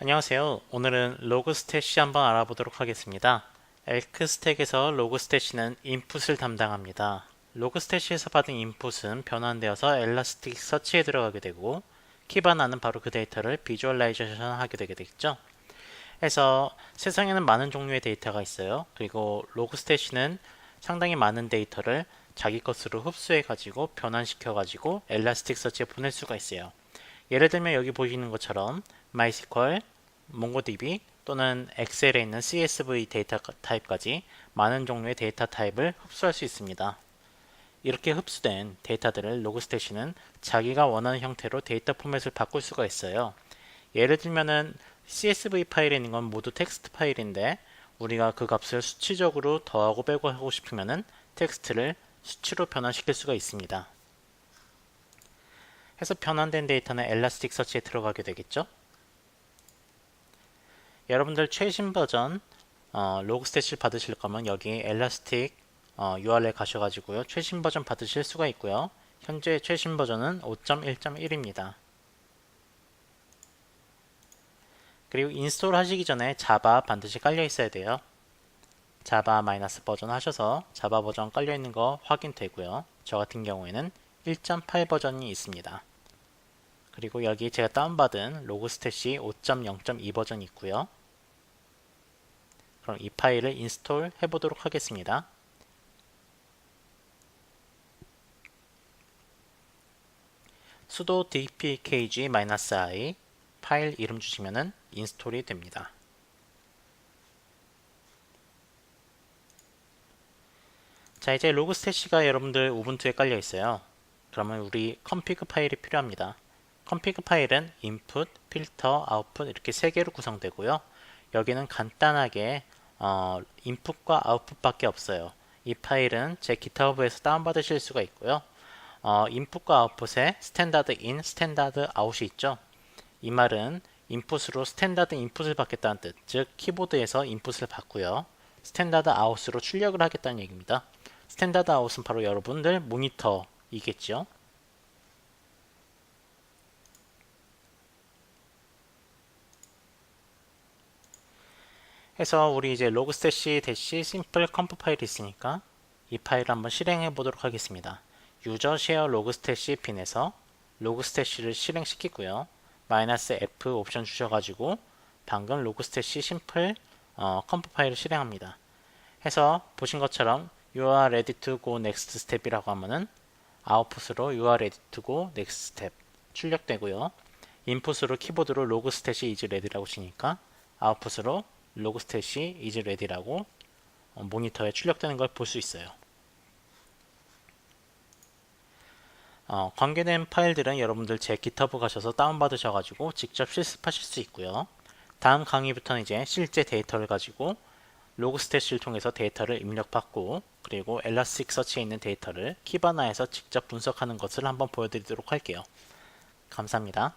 안녕하세요. 오늘은 로그 스탯이 한번 알아보도록 하겠습니다. 엘크 스택에서 로그 스탯은 인풋을 담당합니다. 로그 스탯에서 받은 인풋은 변환되어서 엘라스틱 서치에 들어가게 되고 키바나는 바로 그 데이터를 비주얼라이제이션 하게 되게 되겠죠. 해서 세상에는 많은 종류의 데이터가 있어요. 그리고 로그 스탯은 상당히 많은 데이터를 자기 것으로 흡수해 가지고 변환시켜 가지고 엘라스틱 서치에 보낼 수가 있어요. 예를 들면 여기 보시는 것처럼 MySQL, MongoDB 또는 엑셀에 있는 CSV 데이터 타입까지 많은 종류의 데이터 타입을 흡수할 수 있습니다. 이렇게 흡수된 데이터들을 로그스테이션은 자기가 원하는 형태로 데이터 포맷을 바꿀 수가 있어요. 예를 들면은 CSV 파일에 있는 건 모두 텍스트 파일인데 우리가 그 값을 수치적으로 더하고 빼고 하고 싶으면은 텍스트를 수치로 변환시킬 수가 있습니다. 해서 변환된 데이터는 엘라스틱 서치에 들어가게 되겠죠. 여러분들 최신 버전 어, 로그스탯을 받으실 거면 여기 엘라스틱 어, URL 가셔가지고요 최신 버전 받으실 수가 있고요. 현재 최신 버전은 5.1.1입니다. 그리고 인스톨 하시기 전에 자바 반드시 깔려 있어야 돼요. 자바 마이너스 버전 하셔서 자바 버전 깔려 있는 거 확인되고요. 저 같은 경우에는 1.8 버전이 있습니다. 그리고 여기 제가 다운받은 로그스탯이 5.0.2 버전이 있고요. 그럼 이 파일을 인스톨 해보도록 하겠습니다. sudo dpkg-i 파일 이름 주시면은 인스톨이 됩니다. 자 이제 로그스탯이가 여러분들 우분투에 깔려 있어요. 그러면 우리 컴피그 파일이 필요합니다. 컴피그 파일은 input, filter, output 이렇게 세 개로 구성되고요. 여기는 간단하게 어, 인풋과 아웃풋밖에 없어요. 이 파일은 제 GitHub에서 다운받으실 수가 있고요. 어, 인풋과 아웃풋에 스탠다드 인, 스탠다드 아웃이 있죠. 이 말은 인풋으로 스탠다드 인풋을 받겠다는 뜻, 즉 키보드에서 인풋을 받고요. 스탠다드 아웃으로 출력을 하겠다는 얘기입니다. 스탠다드 아웃은 바로 여러분들 모니터 이겠죠. 해서 우리 이제 로그스탯이 대시 심플 컴프 파일이 있으니까 이 파일을 한번 실행해 보도록 하겠습니다. 유저 쉐어 로그스탯이 빈에서 로그스탯을 실행시키고요. 마이너스 F 옵션 주셔가지고 방금 로그스탯이 심플 어, 컴프 파일을 실행합니다. 해서 보신 것처럼 you are ready to go next step이라고 하면은 아웃풋으로 go next step 출력되고요. 인풋으로 키보드로 로그스탯이 is ready라고 치니까 아웃풋으로 로그스탯이 is ready라고 어, 모니터에 출력되는 걸 볼 수 있어요. 어, 관계된 파일들은 여러분들 제 GitHub 가셔서 다운받으셔가지고 직접 실습하실 수 있고요. 다음 강의부터는 이제 실제 데이터를 가지고 로그스탯을 통해서 데이터를 입력받고 그리고 엘라스틱 서치에 있는 데이터를 키바나에서 직접 분석하는 것을 한번 보여드리도록 할게요. 감사합니다.